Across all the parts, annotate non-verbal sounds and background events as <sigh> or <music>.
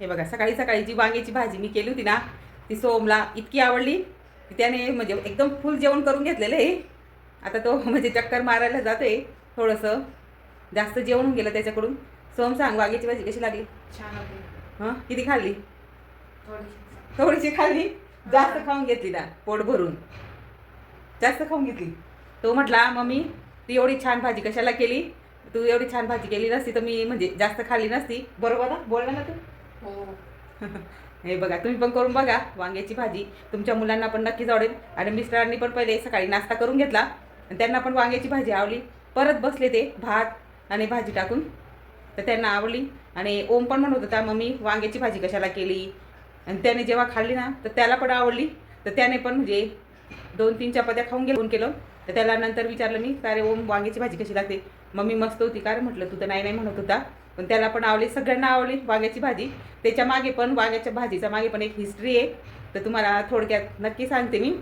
हे बघा सकाळी सकाळी जी वांग्याची भाजी मी केली होती ना ती सोमला इतकी आवडली की त्याने म्हणजे एकदम फुल जेवण करून घेतलेलं आहे. आता तो म्हणजे चक्कर मारायला जातोय थोडंसं जास्त जेवण होऊन गेलं त्याच्याकडून. सोम सांग वांग्याची भाजी कशी लागली? छान हां? किती खाल्ली? थोडीशी. थोडीशी खाल्ली? जास्त खाऊन घेतली ना पोट भरून. जास्त खाऊन घेतली. तो म्हटला मम्मी तू एवढी छान भाजी कशाला केली? तू एवढी छान भाजी केली नसती तर मी म्हणजे जास्त खाल्ली नसती. बरोबर ना? बोलला ना तू. हो. <laughs> हे बघा तुम्ही पण करून बघा वांग्याची भाजी. तुमच्या मुलांना पण नक्कीच आवडेल. आणि मिस्टरांनी पण पहिले सकाळी नाश्ता करून घेतला. आणि त्यांना पण वांग्याची भाजी आवडली. परत बसले ते भात आणि भाजी टाकून. तर त्यांना आवडली. आणि ओम पण म्हणत होता मम्मी वांग्याची भाजी कशाला केली? आणि त्याने जेव्हा खाल्ली ना तर त्याला पण आवडली. तर त्याने पण म्हणजे दोन तीन चपात्या खाऊन घेऊन केलं. तर त्याला नंतर विचारलं मी का रे ओम वांग्याची भाजी कशी लागते? मम्मी मस्त होती का रे? म्हटलं तू तर नाही नाही म्हणत होता. पण त्याला पण आवडली सगळ्यांना आवडली वांग्याची भाजी. त्याच्यामागे पण वांग्याच्या भाजीच्या मागे पण एक हिस्ट्री आहे. तर तुम्हाला थोडक्यात नक्की सांगते मी.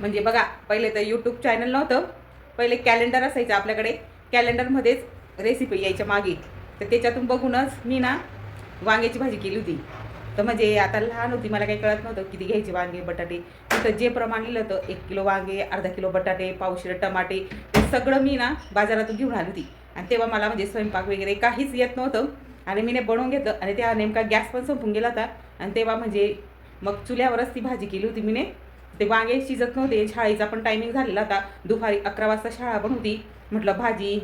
म्हणजे बघा पहिले तर यूट्यूब चॅनल नव्हतं. पहिले कॅलेंडर असायचं आपल्याकडे. कॅलेंडरमध्येच रेसिपी यायच्या मागे. तर त्याच्यातून बघूनच मी ना वांग्याची भाजी केली होती. तर म्हणजे आता लहान होती मला काही कळत नव्हतं किती घ्यायचे वांगे बटाटे. तिथं जे प्रमाण लिहिलं होतं एक किलो वांगे अर्धा किलो बटाटे पावशेर टमाटे हे सगळं मी ना बाजारातून घेऊन आली होती. आणि तेव्हा मला म्हणजे स्वयंपाक वगैरे काहीच येत नव्हतं. आणि मीने बनवून घेतलं आणि त्या नेमका गॅस पण संपून गेला होता. आणि तेव्हा म्हणजे मग चुल्यावरच ती भाजी केली होती मीने. ते वांगे शिजत नव्हते. शाळेचा पण टायमिंग झालेला होता. दुपारी अकरा वाजता शाळा पण होती. म्हटलं भाजी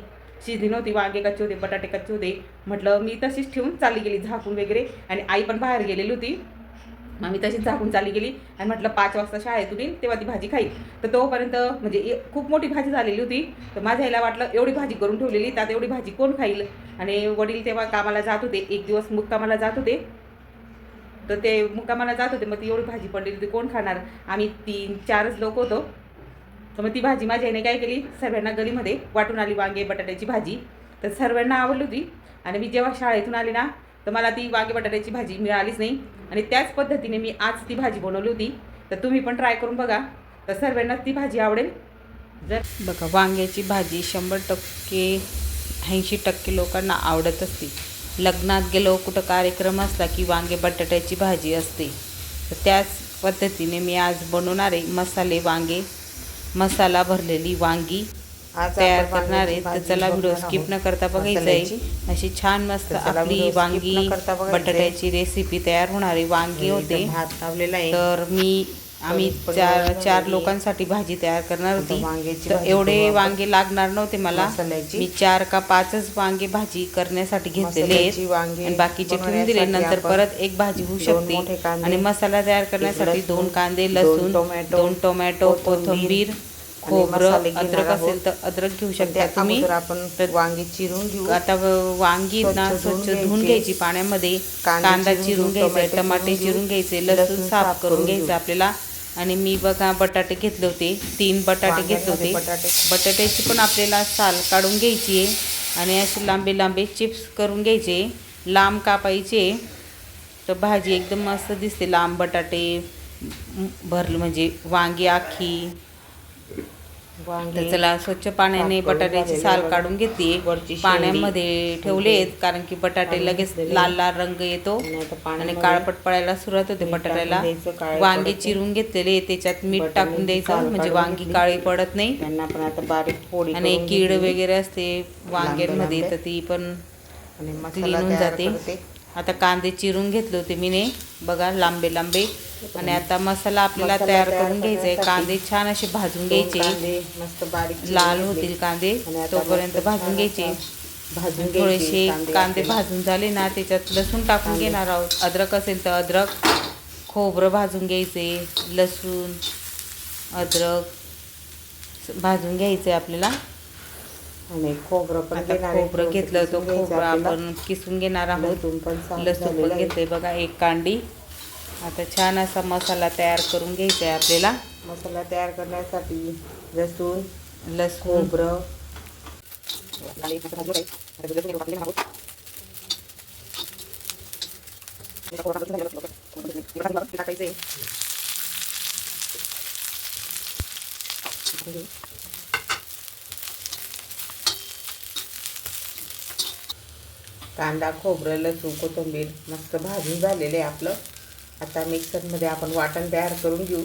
शिजली नव्हती. वांगे कच्चे होते बटाटे कच्चे होते. म्हटलं मी तशीच ठेवून चालली गेली झाकून वगैरे. आणि आई पण बाहेर गेलेली होती. मग मी तशीच झाकून चालली गेली. आणि म्हटलं पाच वाजता शाळेतून येईल तेव्हा ती भाजी खाईल. तर तोपर्यंत म्हणजे खूप मोठी भाजी झालेली होती. तर माझ्या आईला वाटलं एवढी भाजी करून ठेवलेली त्यात एवढी भाजी कोण खाईल? आणि वडील तेव्हा कामाला जात होते. एक दिवस मुक्कामाला जात होते. तर ते मुक्कामाला जात होते. मग ती एवढी भाजी पडलेली होती कोण खाणार? आम्ही तीन चारच लोक होतो. तर मग ती भाजी माझ्या आईने काय केली? सर्वांना गलीमध्ये वाटून आली वांगे बटाट्याची भाजी. तर सर्वांना आवडली होती. आणि मी जेव्हा शाळेतून आली ना तर मला ती वांगे बटाट्याची भाजी मिळालीच नाही. आणि त्याच पद्धतीने मी आज ती भाजी बनवली होती. तर तुम्ही पण ट्राय करून बघा. तर सर्वांना ती भाजी आवडेल. जर बघा वांग्याची भाजी शंभर टक्के ऐंशी टक्के लोकांना आवडत असते. लग्नात गेलो कुठं कार्यक्रम असला की वांगे बटाट्याची भाजी असते. तर त्याच पद्धतीने मी आज बनवणारे मसाले वांगे. मसाला भरलेली वांगी. तयार करणार आहे तर चला व्हिडिओ स्किप न. करता बघायचं. आहे अशी छान मस्त आपली वांगी आहे. बटाट्याची रेसिपी तयार होणारी वांगी होते इथं भात लावलेला आहे तर मी आम्ही चार चार आहे. लोकांसाठी भाजी तयार करणार होती वांग्याची एवढे. वांगे लागणार नव्हते मला. मी चार का पाचच वांगे भाजी करण्यासाठी घेतलेले वांगी आणि बाकीचे ठेवून दिले नंतर परत एक भाजी होऊ शकते आणि मसाला तयार करण्यासाठी दोन कांदे लसूण टोमॅटो, दोन टोमॅटो कोथिंबीर खोबरं अद्रक. असेल तर अद्रक घेऊ शकता तुम्ही. आपण वांगी चिरून घेऊ. आता वांगी ना स्वच्छ धुवून घ्यायची. पाण्यामध्ये. कांदे चिरून घ्यायचा टोमॅटो टमाटे चिरून घ्यायचे लसूण साफ करून घ्यायचं. आपल्याला. आणि मी बघा बटाटे घेतले होते तीन बटाटे घेतले होते. बटाटे. बटाट्याची पण आपल्याला साल काढून घ्यायची आहे. आणि असे लांबे लांबे चिप्स करून घ्यायचे. लांब कापायचे. तर भाजी एकदम मस्त दिसते लांब बटाटे भरलं म्हणजे वांगी आखी. तर चला स्वच्छ पाण्याने बटाट्याची साल. काढून शेंडी. पाण्यामध्ये ठेवले आहेत कारण की बटाटे लगेच. लाल लाल रंग येतो आणि काळपट पडायला सुरुवात होते बटाट्याला वांगे चिरून घेतलेले त्याच्यात मीठ टाकून द्यायचं म्हणजे वांगी. काळी पडत नाही आणि कीड. वगैरे असते वांग्यांमध्ये. तर ती पण जाते आता कांदे चिरून घेतले होते मीने. बघा लांबे लांबे. आणि आता मसाला आपल्याला तयार करून घ्यायचा आहे. कांदे छान असे भाजून घ्यायचे. मस्त बारीक लाल. होतील कांदे. तोपर्यंत भाजून घ्यायचे. भाजून थोडेसे कांदे. भाजून झाले ना त्याच्यात लसूण टाकून. घेणार आहोत. अद्रक असेल तर अद्रक. खोबरं भाजून घ्यायचे. लसूण अद्रक भाजून घ्यायचे आपल्याला. आणि खोबरं पण आता. खोबरं घेतलं घ्यायचं खोबरं. आपण किसून घेणार आहोत लसूण पण साफ लसूण झालेलं पण आहे. घेतलंय बघा एक कांडी आता छान असा मसाला तयार करून घ्यायचा आहे आपल्याला मसाला तयार करण्यासाठी लसूण लसूण खोबरं टाकायचे कांदा खोबरं लसूण कोथिंबीर मस्त भाजून झालेलं आहे आपलं. आता मिक्सरमध्ये आपण वाटण तयार करून घेऊ.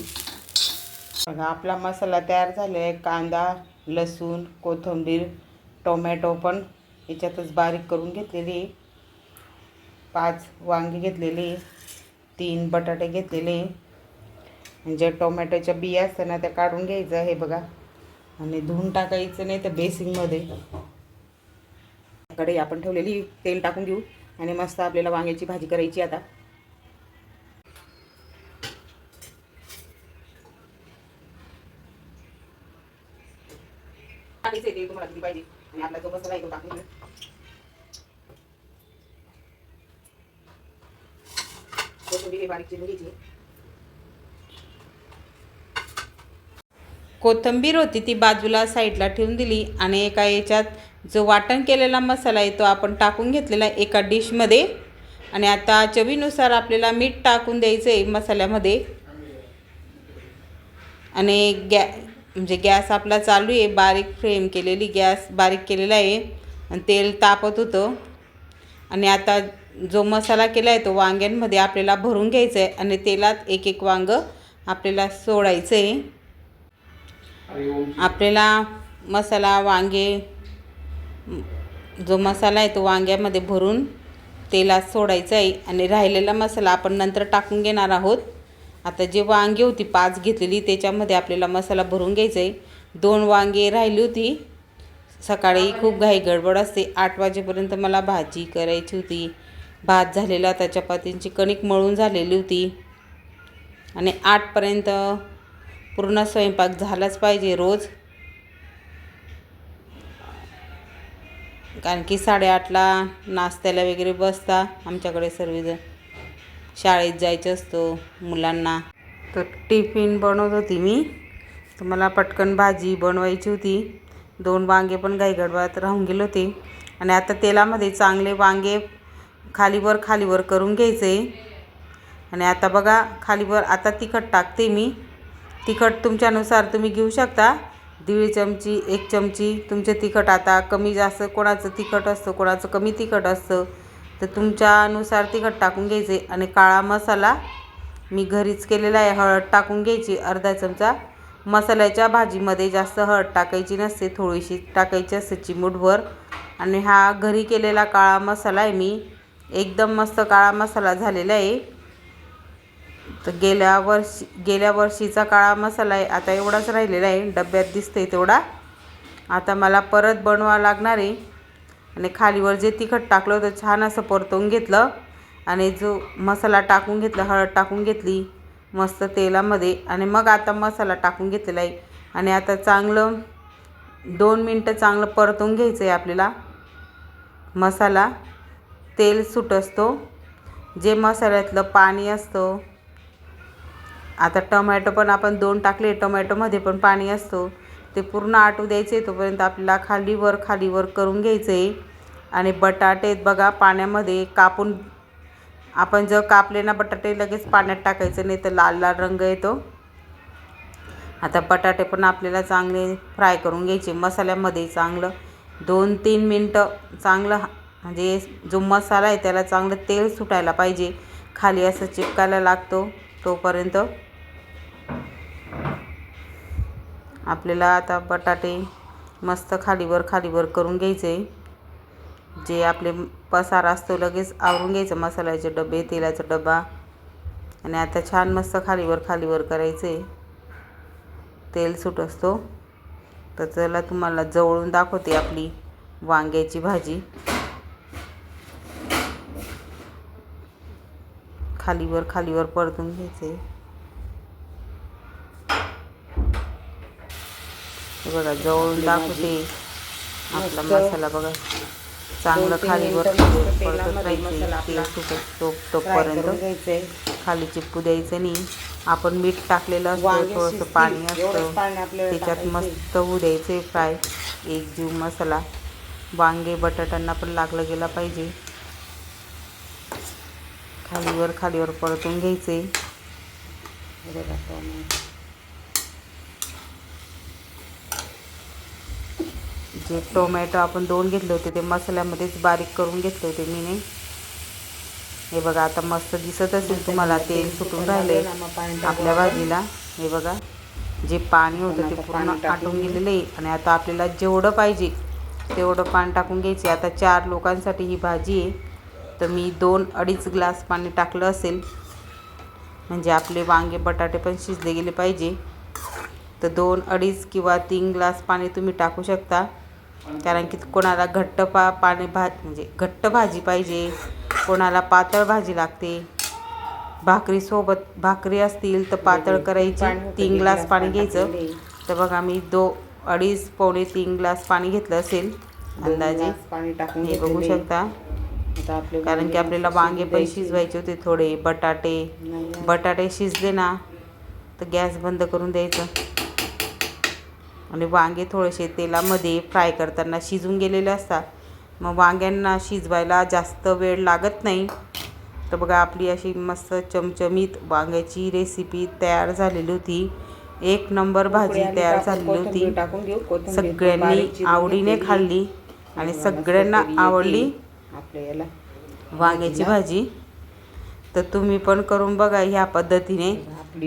बघा आपला मसाला तयार झालेला आहे. कांदा लसूण कोथिंबीर टोमॅटो पण याच्यातच बारीक करून घेतलेली पाच वांगी घेतलेली तीन बटाटे घेतलेले म्हणजे टोमॅटोच्या बिया असताना त्या काढून घ्यायचं हे बघा. आणि धुवून टाकायचं नाही तर बेसिंगमध्ये कढई आपण ठेवलेली तेल टाकून घेऊ. आणि मस्त आपल्याला वांग्याची भाजी करायची आता. टाकायचं तुम्हाला किती पाहिजे. आणि आपला जो मसाला आहे तो टाकून घेऊ. कोथिंबीर बारीक चिरून घ्यायची. कोथिंबीर होती ती बाजूला साईडला ठेवून दिली आणि एका याच्यात जो वाटण केलेला मसाला आहे तो आपण टाकून घेतलेला एका डिशमध्ये. आणि आता चवीनुसार आपल्याला मीठ टाकून द्यायचं आहे मसाल्यामध्ये. आणि गॅ म्हणजे गॅस आपला चालू आहे बारीक फ्लेम केलेली गॅस बारीक केलेला आहे. आणि तेल तापत होतं. आणि आता जो मसाला केला आहे तो वांग्यांमध्ये आपल्याला भरून घ्यायचा आहे आणि तेलात एक एक वांगं आपल्याला सोडायचं आहे. आपल्याला मसाला वांगे जो मसाला आहे तो वांग्यामध्ये भरून तेलात सोडायचा आहे आणि राहिलेला मसाला आपण नंतर टाकून घेणार आहोत. आता जे वांगी होती पाच घेतलेली त्याच्यामध्ये आपल्याला मसाला भरून घ्यायचा आहे. दोन वांगे राहिली होती. सकाळी खूप घाई गडबड असते. आठ वाजेपर्यंत मला भाजी करायची होती. भात झालेला होता चपातींची कणिक मळून झालेली होती. आणि आठपर्यंत पूर्ण स्वयंपाक झालाच पाहिजे रोज. कारण की साडेआठला नाश्त्याला वगैरे बसता आमच्याकडे सर्वजण. शाळेत जायचं असतो मुलांना. तर टिफिन बनवत होती मी. तर मला पटकन भाजी बनवायची होती. दोन वांगे पण गाईगडवात राहून गेले होते. आणि आता तेलामध्ये चांगले वांगे खालीवर खालीवर करून घ्यायचे. आणि आता बघा खालीवर आता तिखट टाकते मी. तिखट तुमच्यानुसार तुम्ही घेऊ शकता. दीड चमची एक चमची तुमचे तिखट आता कमी जास्त कोणाचं तिखट असतं कोणाचं कमी तिखट असतं. तर तुमच्यानुसार तिखट टाकून घ्यायचे आणि काळा मसाला मी घरीच केलेला आहे हळद टाकून घ्यायची अर्धा चमचा. मसाल्याच्या भाजीमध्ये जास्त हळद टाकायची नसते थोडीशी टाकायची असते चिमूटभर. आणि हा घरी केलेला काळा मसाला आहे मी. एकदम मस्त काळा मसाला झालेला आहे. तर गेल्या वर्षी गेल्या वर्षीचा काळा मसाला आहे. आता एवढाच राहिलेला आहे. डब्यात दिसतंय तेवढा. आता मला परत बनवा लागणार आहे. आणि खालीवर जे तिखट टाकलं होतं छान असं परतवून घेतलं. आणि जो मसाला टाकून घेतला हळद टाकून घेतली मस्त तेलामध्ये. आणि मग आता मसाला टाकून घेतलेला आहे. आणि आता चांगलं दोन मिनटं चांगलं परतून घ्यायचं आहे आपल्याला. मसाला तेल सुट असतो जे मसाल्यातलं पाणी असतं आता टमॅटो पण आपण दोन टाकले टोमॅटोमध्ये पण पाणी असतो. ते पूर्ण आटू द्यायचे तोपर्यंत आपल्याला खालीवर खालीवर करून घ्यायचे. आणि बटाटे बघा पाण्यामध्ये कापून आपण जर कापले ना बटाटे लगेच पाण्यात टाकायचं नाही तर लाल लाल रंग येतो. आता बटाटे पण आपल्याला चांगले फ्राय करून घ्यायचे मसाल्यामध्ये चांगलं दोन तीन मिनटं चांगलं म्हणजे जो मसाला आहे त्याला चांगलं तेल सुटायला पाहिजे. खाली असं चिपकायला लागतो तोपर्यंत आपल्याला आता बटाटे मस्त खालीवर खालीवर करून घ्यायचे. जे आपले पसार असतो लगेच आवरून घ्यायचं मसाल्याचे डबे तेलाचा डबा. आणि आता छान मस्त खालीवर खालीवर करायचे. तेल सुट असतो. तर चला तुम्हाला जवळून दाखवते आपली वांग्याची भाजी. खालीवर खालीवर परतून घ्यायचे. बघा जवळून दाखवते. आपला मसाला बघा. चांगलं खालीवर परतत राहायचे. तेल सुटत तो तोपर्यंत खाली चिपकू द्यायचं नाही. आपण मीठ टाकलेलं असतं थोडंसं पाणी असतं. त्याच्यात. मस्त होऊ द्यायचे फ्राय. एक जीव मसाला. वांगे बटाट्यांना पण लागलं गेला पाहिजे. खालीवर खालीवर परतून घ्यायचे. बघा टोमॅटो. आपण दोन घेतले होते ते मसाल्यामध्येच बारीक करून घेतले होते मी नाही हे बघा आता मस्त दिसत असेल तुम्हाला तेल सुटून राहिले आपल्या भाजीला. हे बघा जे पाणी होतं ते पूर्ण आटून गेलेलं आहे. आणि आता आपल्याला जेवढं पाहिजे तेवढं पाणी टाकून घ्यायचे आता चार लोकांसाठी ही भाजी आहे. तर मी दोन अडीच ग्लास पाणी टाकलं असेल. म्हणजे आपले वांगे बटाटे पण शिजले गेले पाहिजे. तर दोन अडीच किंवा तीन ग्लास पाणी तुम्ही टाकू शकता. कारण की कोणाला घट्ट पा पाणी भा म्हणजे घट्ट भाजी पाहिजे कोणाला पातळ भाजी लागते. भाकरीसोबत भाकरी असतील तर पातळ करायची तीन ग्लास पाणी घ्यायचं. तर बघा मी दो अडीच पावणे तीन ग्लास पाणी घेतलं असेल अंदाजे. पाणी टाकून हे बघू. शकता. कारण की आपल्याला वांगे पण. शिजवायचे होते थोडे बटाटे. बटाटे शिजले ना तर गॅस बंद करून द्यायचं. आणि वांगे थोडेसे तेलामध्ये फ्राय करताना शिजून गेलेले असतात. मग वांग्यांना शिजवायला जास्त वेळ लागत नाही. तर बघा आपली अशी मस्त चमचमीत वांग्याची रेसिपी तयार झालेली होती. एक नंबर भाजी तयार झालेली होती. सगळ्यांनी आवडीने. खाल्ली. आणि सगळ्यांना आवडली वांग्याची भाजी. तर तुम्ही पण करून बघा ह्या पद्धतीने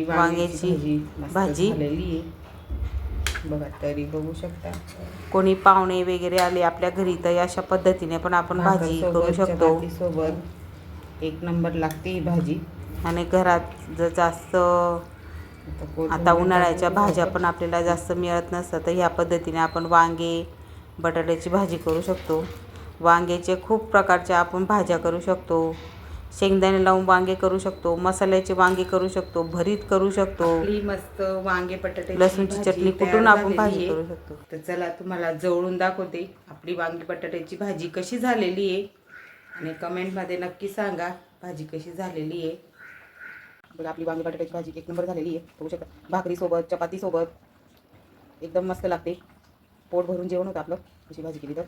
वांग्याची भाजी भाजी. मस्त झालेली आहे बघा तरी बघू शकता. कोणी पाहुणे वगैरे आले आपल्या घरी तर अशा पद्धतीने पण आपण भाजी करू शकतो. सोबत एक नंबर लागते ही भाजी. आणि घरात जर जास्त आता उन्हाळ्याच्या भाज्या. पण आपल्याला जास्त मिळत नसतात तर ह्या पद्धतीने आपण वांगे बटाट्याची भाजी करू शकतो. वांग्याचे खूप प्रकारच्या आपण भाज्या करू शकतो. शेंगदाणे लावून वांगे करू शकतो मसाल्याचे वांगे करू शकतो भरीत करू शकतो. मस्त वांगे बटाट्याची लसूणची चटणी कुठून आपण भाजी. करू शकतो. तर चला तुम्हाला जवळून दाखवते आपली वांगी बटाट्याची भाजी कशी झालेली आहे. आणि कमेंटमध्ये नक्की सांगा भाजी कशी झालेली आहे. बघा आपली वांगी बटाट्याची भाजी एक नंबर झालेली आहे. बघू शकता भाकरीसोबत चपातीसोबत. एकदम मस्त लागते. पोट भरून जेवण होतं आपलं. अशी भाजी केली तर.